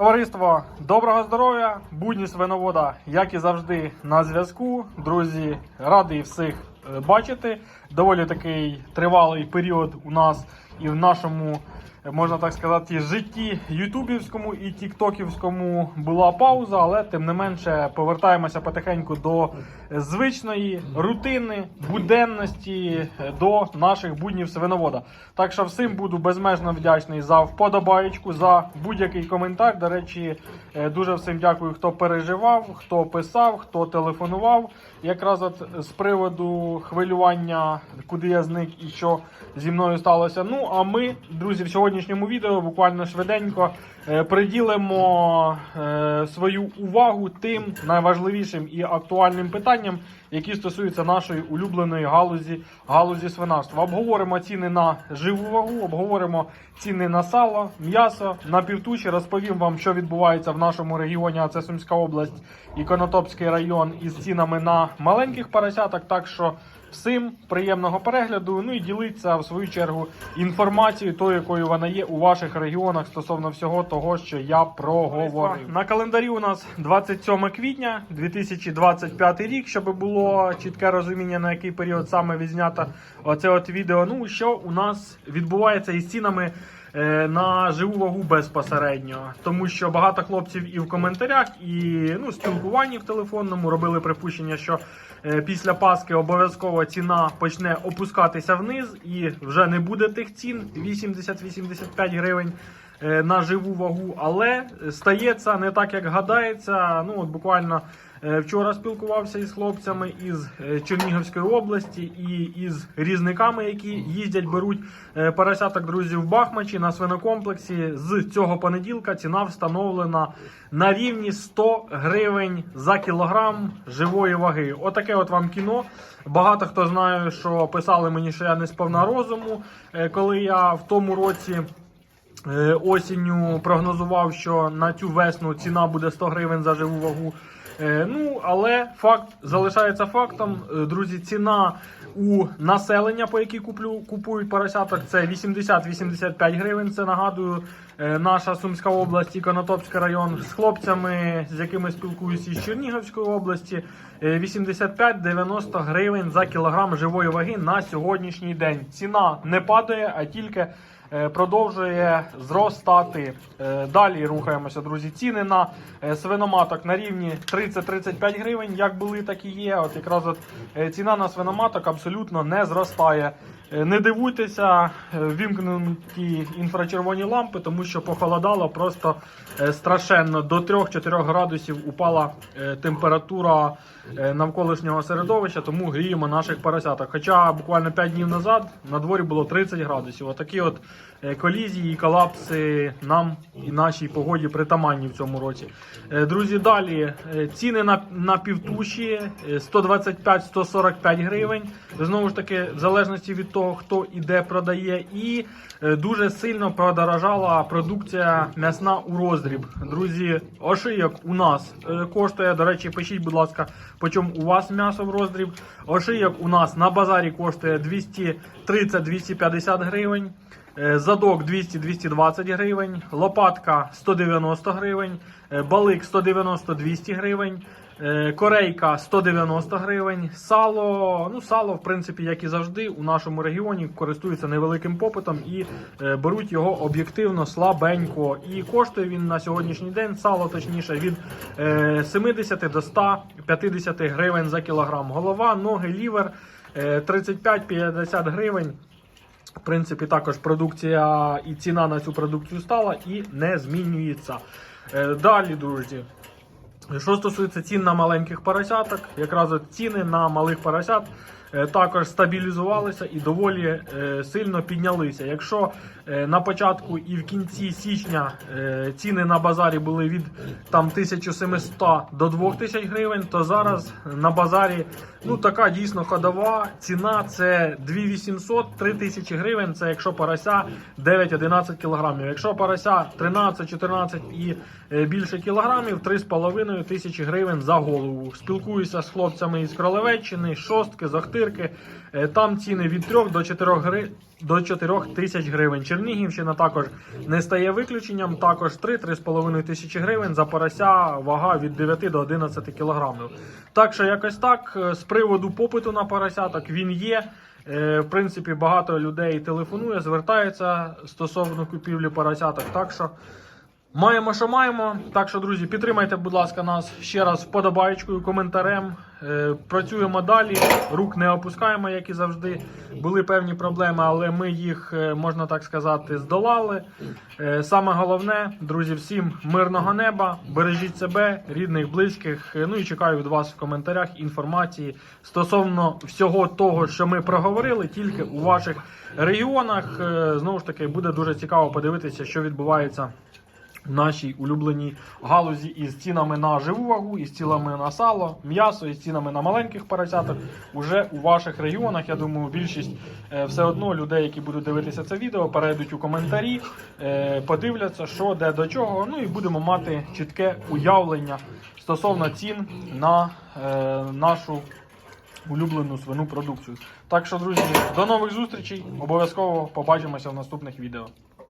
Товариство, доброго здоров'я! Будні свиновода, як і завжди, на зв'язку. Друзі, радий всіх е, бачити. Доволі такий тривалий період у нас і в нашому, можна так сказати, житті ютубівському і тіктоківському була пауза, але тим не менше повертаємося потихеньку до звичної рутини, буденності до наших буднів свиновода. Так що всім буду безмежно вдячний за вподобаєчку, за будь-який коментар. До речі, е, дуже всім дякую, хто переживав, хто писав, хто телефонував. Якраз от з приводу хвилювання, куди я зник і що зі мною сталося. Ну а ми, друзі, в сьогоднішньому відео буквально швиденько е, приділимо е, свою увагу тим найважливішим і актуальним питанням, які стосуються нашої улюбленої галузі галузі свинарства. Обговоримо ціни на живу вагу, обговоримо ціни на сало, м'ясо, на півтуші. Розповім вам, що відбувається в нашому регіоні. А це Сумська область і Конотопський район із цінами на маленьких поросяток. Так що всім приємного перегляду. Ну і ділиться в свою чергу інформацією, тою, якою вона є у ваших регіонах стосовно всього того, що я проговорив. На календарі у нас 27 квітня 2025 рік, щоб було чітке розуміння, на який період саме відзнято оце от відео. Ну що у нас відбувається із цінами. Е, На живу вагу безпосередньо, тому що багато хлопців і в коментарях, і ну спілкуванні в телефонному робили припущення, що е, після Паски обов'язково ціна почне опускатися вниз, і вже не буде тих цін 80-85 гривень на живу вагу. Але стається не так, як гадається. Ну от буквально е, вчора спілкувався із хлопцями із е, Чернігівської області і із різниками, які їздять, беруть е, поросяток друзі в Бахмачі на свинокомплексі. З цього понеділка ціна встановлена на рівні 100 гривень за кілограм живої ваги. Отаке от вам кіно. Багато хто знає, що писали мені, що я не сповна розуму, е, коли я в тому році. Е, Осінню прогнозував, що на цю весну ціна буде 100 гривень за живу вагу. Е, Ну, але факт залишається фактом. Е, Друзі, ціна у населення, по якій куплю, купують поросяток, це 80-85 гривень. Це нагадую, наша Сумська область і Конотопський район з хлопцями, з якими спілкуюся із Чернігівської області. е, 85-90 гривень за кілограм живої ваги на сьогоднішній день. Ціна не падає, а тільки продовжує зростати. Е, Далі рухаємося, друзі. Ціни на е, свиноматок на рівні 30-35 гривень, як були, так і є. От якраз от е, ціна на свиноматок абсолютно не зростає. Е, Не дивуйтеся, е, вімкнуті інфрачервоні лампи, тому що похолодало просто е, страшенно. До 3-4 градусів упала температура навколишнього середовища, тому гріємо наших поросяток. Хоча буквально 5 днів назад на дворі було 30 градусів. Отакі от колізії і колапси нам і нашій погоді притаманні в цьому році. Друзі, далі ціни на, на півтуші е, 125-145 гривень. Знову ж таки, в залежності від того, хто і де продає, і е, дуже сильно подорожала продукція м'ясна у роздріб. Друзі, ошийок у нас е, коштує. До речі, пишіть, будь ласка, по чому у вас м'ясо в роздріб. Ошийок у нас на базарі коштує 230-250 гривень. Е, Задок 200-220 гривень, лопатка 190 гривень, балик 190-200 гривень, корейка 190 гривень, сало. Ну, сало, в принципі, як і завжди, у нашому регіоні користується невеликим попитом і е, беруть його об'єктивно слабенько. І коштує він на сьогоднішній день сало, точніше, від е, 70 до 150 гривень за кілограм. Голова, ноги, лівер е, 35-50 гривень. В принципі, також продукція і ціна на цю продукцію стала і не змінюється. Е, Далі, друзі. Що стосується цін на маленьких поросяток, якраз от ціни на малих поросят Е, також стабілізувалися і доволі е, сильно піднялися. Якщо е, на початку і в кінці січня ціни на базарі були від там 1700 до 2000 гривень, то зараз на базарі ну така дійсно ходова ціна це 2800-3000 гривень. Це якщо порося 9-11 кілограмів. Якщо порося 13-14 і більше кілограмів, 3,5 тисячі гривень за голову. Спілкуюся з хлопцями із Кролевеччини, шостки, захти. 4. Е, там ціни від 3 до 4 гри... до 4 тисяч гривень. Чернігівщина також не стає виключенням. Також 3-3,5 тисячі гривень за порося вага від 9 до 11 кілограмів. Так що якось так е, з приводу попиту на поросяток він є. Е, в принципі, багато людей телефонує, звертається стосовно купівлі поросяток. Так що маємо, що маємо. Так що, друзі, підтримайте, будь ласка, нас ще раз вподобайкою, коментарем. Е, Працюємо далі, рук не опускаємо, як і завжди. Були певні проблеми, але ми їх, е, можна так сказати, здолали. Е, Саме головне, друзі, всім мирного неба, бережіть себе, рідних, близьких. Ну і чекаю від вас в коментарях інформації стосовно всього того, що ми проговорили, тільки у ваших регіонах. Знову ж таки, буде дуже цікаво подивитися, що відбувається нашій улюбленій галузі із цінами на живу вагу, із цінами на сало, м'ясо, із цінами на маленьких поросяток. Уже у ваших регіонах, я думаю, більшість е, все одно людей, які будуть дивитися це відео, перейдуть у коментарі, е, подивляться, що де до чого. Ну і будемо мати чітке уявлення стосовно цін на е, нашу улюблену свину продукцію. Так що, друзі, до нових зустрічей. Обов'язково побачимося в наступних відео.